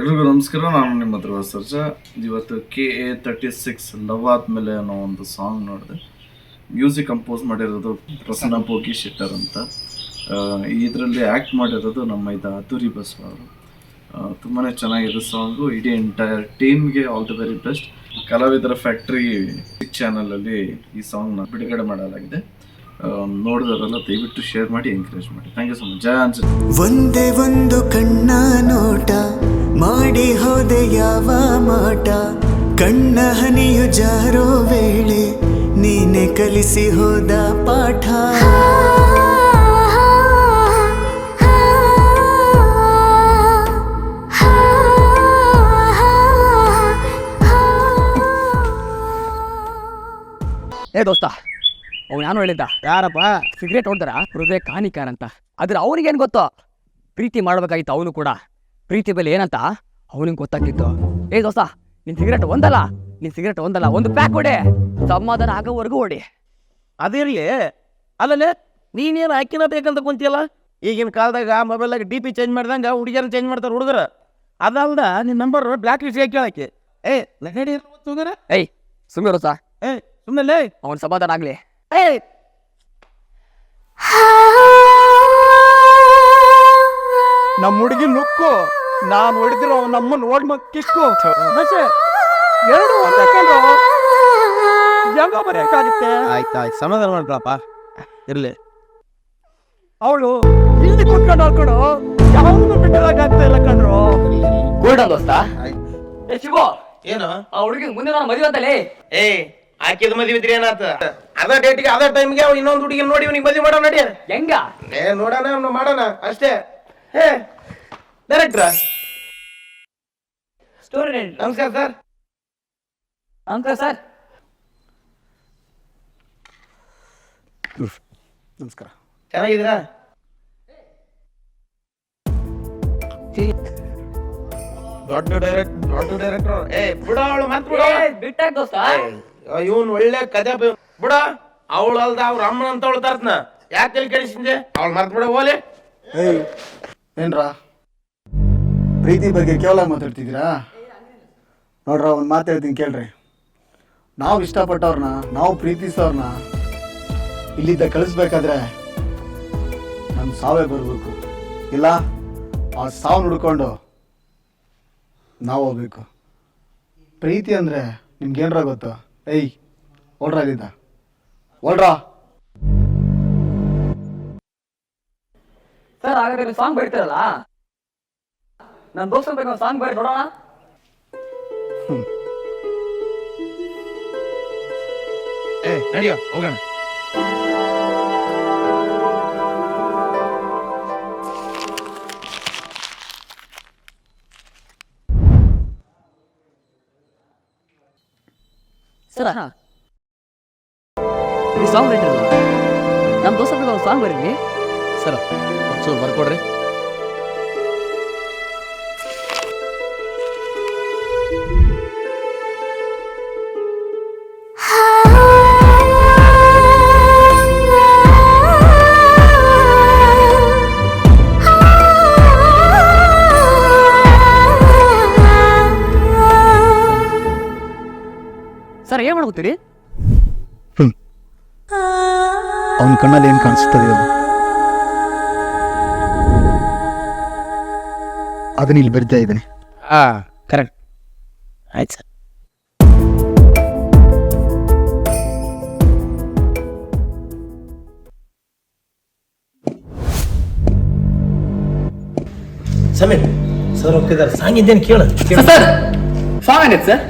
ಎಲ್ರಿಗೂ ನಮಸ್ಕಾರ, ನಾನು ನಿಮ್ಮ ಹತ್ರ ಸರ್ಜ. ಇವತ್ತು K A thirty six love ಆದ್ಮೇಲೆ ಅನ್ನೋ ಒಂದು ಸಾಂಗ್ ನೋಡಿದೆ. ಮ್ಯೂಸಿಕ್ ಕಂಪೋಸ್ ಮಾಡಿರೋದು ಪ್ರಸನ್ನ ಪೋಕಿ ಶೆಟ್ಟರ್ ಅಂತ. ಇದರಲ್ಲಿ ಆ್ಯಕ್ಟ್ ಮಾಡಿರೋದು ನಮ್ಮ ಇದು ಅತುರಿ ಬಸವ ಅವರು. ತುಂಬಾ ಚೆನ್ನಾಗಿದೆ ಸಾಂಗು ಇಡೀ ಎಂಟೈರ್ ಟೀಮ್ಗೆ ಆಲ್ ದಿ ವೆರಿ ಬೆಸ್ಟ್ ಕಲಾವಿದರ ಫ್ಯಾಕ್ಟ್ರಿ ಚಾನಲಲ್ಲಿ ಈ ಸಾಂಗ್ನ ಬಿಡುಗಡೆ ಮಾಡಲಾಗಿದೆ. ನೋಡಿದ್ರಲ್ಲ ದಯವಿಟ್ಟು ಶೇರ್ ಮಾಡಿ ಎನ್ಕರೇಜ್ ಮಾಡಿ. ಥ್ಯಾಂಕ್ ಯು ಸೊ ಮಚ್ ಜಯ ಒಂದೇ ಒಂದು ಕಣ್ಣ ನೋಟ. ಮಾಡಿ ಹೋದೆ ಯಾವ ಮಾಟ? ಕಣ್ಣ ಹನಿಯು ಜಾರೋ ವೇಳೆ ನೀನೆ ಕಲಿಸಿ ಹೋದ ಪಾಠ. ಏ ದೋಸ್ತ ಅವ್ನು ನಾನು ಹೇಳಿದ್ದ? ಯಾರಪ್ಪ? ಸಿಗರೇಟ್ ಹೊಡ್ದಾರ? ಹೃದಯ ಕಾನಿಕಾರ ಅಂತ ಆದ್ರೆ ಅವನಿಗೇನು ಗೊತ್ತೋ? ಪ್ರೀತಿ ಮಾಡ್ಬೇಕಾಗಿತ್ತು ಅವನು ಕೂಡ. ಪ್ರೀತಿ ಬೆಲೆ ಏನಂತ ಅವನಿಗೆ ಗೊತ್ತಾಗ್ತಿತ್ತು. ಏ ದೋಸ್ತ ನಿನ್ ಸಿಗರೇಟ್ ಒಂದಲ್ಲ? ನಿನ್ ಸಿಗರೇಟ್ ಒಂದಲ್ಲ ಒಂದು ಪ್ಯಾಕ್ ಹೊಡೆ. ಸಮಾಧಾನ ಆಗೋವರೆಗೂ ಹೊಡಿ. ಅದಿರ್ಲಿ. ಅಲ್ಲಲ್ಲೇ ನೀನೇನು ಹಾಕಿನ ಬೇಕಂತ ಕುಂತಿಯಲ್ಲ? ಈಗಿನ ಕಾಲದಾಗ ಮೊಬೈಲ್ ಡಿ ಪಿ ಚೇಂಜ್ ಮಾಡ್ದಂಗ ಹುಡುಗಿಯರು ಚೇಂಜ್ ಮಾಡ್ತಾರೆ ಹುಡುಗರು. ಅದಲ್ದ ನಿನ್ನ ನಂಬರ್ ಬ್ಲ್ಯಾಕ್ ಲಿಸ್ಟ್ ಕೇಳಕ್ಕೆ ಏ ಲಗಡಿ ಏಯ್ ಸುಮ್ಮನೆ ಏ ಸುಮ್ಮನೆ ಅವ್ನ ಸಮಾಧಾನ ಆಗ್ಲಿ. ಏ ನಮ್ಮ ಹುಡುಗಿ ನುಕ್ಕು. ನಾನು ಹೊಡೆದಿರೋ ನಮ್ಮನ್ನ ಓಡ್ ಕಿಕ್ಕು. ನಶೆ ಎರಡು ಒಂದಕ್ಕಂಡು ಹೆಂಗ ಬರೆಯಕ್ಕಾಗುತ್ತೆ? ಆಯ್ತು ಆಯ್ತು ಸಮಾಧಾನ ಮಾಡ್ಕೊಳಪ್ಪ. ಇರ್ಲಿ. ಅವಳು ಇಲ್ಲಿ ಕುತ್ಕೊಂಡು ಹಾಕೊಂಡು ಯಾವ್ದು ಬಿಟ್ಟಿದಾಗ್ತಾ ಇಲ್ಲ ಕಣ್ರು. ಗೋಲ್ಡನ್ ದೋಸ್ತ. ಏ ಶಿವು ಏನು? ಆ ಹುಡುಗಿ ಮುಂದೆ ನಾನು ಮದುವೆ ಅಂತಲೇ? ಏ ಆಕಿದ ಮದುವೆ ಇದ್ರಿ ಏನಾತ? ಅದ ಡೇಟ್ಗೆ ಅದ ಟೈಮ್ಗೆ ಅವ್ನು ಇನ್ನೊಂದು ಹುಡುಗಿ ನೋಡಿ ಇವನಿಗೆ ಮದುವೆ ಮಾಡೋಣ ನಡಿ ಹೆಂಗ? ಏ ನೋಡೋಣ ಅವ್ನು ಮಾಡೋಣ ಅಷ್ಟೇ. ಏ ಡೈರೆಕ್ಟ್ರ? ಸ್ಟೋರಿ ನಮಸ್ಕಾರ ಸರ್. ನಮಸ್ಕಾರ ಸರ್. ನಮಸ್ಕಾರ. ಚೆನ್ನಾಗಿದ್ದೀರಾ? ದೊಡ್ಡ ಡೈರೆಕ್ಟ್ ದೊಡ್ಡ ಡೈರೆಕ್ಟರ್ ಏ ಬಿಡ ಅವಳು ಮತ್ ಬಿಡ. ಬಿಟ್ಟಾಗ ದೋಸ್ತ. ಇವನ್ ಒಳ್ಳೆ ಕಥೆ ಬಿಡ. ಅವಳು ಅಲ್ದ ಅವ್ರ ಅಮ್ಮನ ಅಂತ ಅವಳು ತರ್ತನ. ಯಾಕೆ ತಲೆ ಕೆಡಿಸಿದ್ದೆ ಅವಳು ಮರ್ತ್ ಬಿಡ ಹೋಲಿ ಏನ್ರಾ? ಪ್ರೀತಿ ಬಗ್ಗೆ ಕೇವಲ ಮಾತಾಡ್ತಿದ್ದೀರಾ? ನೋಡ್ರ, ಒಂದು ಮಾತು ಹೇಳ್ತೀನಿ, ಕೇಳ್ರಿ. ನಾವು ಇಷ್ಟಪಟ್ಟವ್ರನ್ನ ನಾವು ಪ್ರೀತಿಸೋರ್ನ ಇಲ್ಲಿದ್ದ ಕಳಿಸ್ಬೇಕಾದ್ರೆ ನಮ್ಮ ಸಾವೇ ಬರಬೇಕು. ಇಲ್ಲ, ಆ ಸಾವು ನುಡ್ಕೊಂಡು ನಾವು ಹೋಗ್ಬೇಕು. ಪ್ರೀತಿ ಅಂದರೆ ಏನರ ಗೊತ್ತು? ಏಯ್, ಓಡ್ರ ಇಲ್ಲಿದ್ದ ಓಡ್ರಾ. ಸರ್, ಹಾಗಾದ್ರೆ ಸಾಂಗ್ ಬರೀತಾರಲ್ಲ? ನನ್ನ ದೋಸ್ತನ ಬಗ್ಗೆ ಸಾಂಗ್ ಬರೀ ನೋಡೋಣ? ಏ ನಡಿಯೋ ಹೋಗೋಣ. ಸರ ಈ ಸಾಂಗ್ ರೈಟರ್ ನಮ್ಮ ದೋಸ್ತ ಬಗ್ಗೆ ಒಂದು ಸಾಂಗ್ ಬರೀರಿ ಸರ್ ಒಂಚೂರು ಬರ್ಕೊಡ್ರಿ. ಸರ್ ಏನು ಮಾಡ್ಕೋತೀರಿ? ಅವನ ಕಣ್ಣಲ್ಲಿ ಏನು ಕಾಣಿಸ್ತದೆ ಅದನ್ನ ಇಲ್ಲಿ ಬರ್ತಾ ಇದ್ದೀನಿ. ಹಾ ಕರೆಕ್ಟ್. ಆಯ್ತು ಸರ್. ಸಮೀರ್ ಸರ್ ಹೋಗ್ತಿದ್ದಾರೆ ಸಾಂಗ್ ಇದ್ದೇನು ಕೇಳು. ಸರ್ ಸಾಂಗ್ ಏನೈತೆ ಸರ್?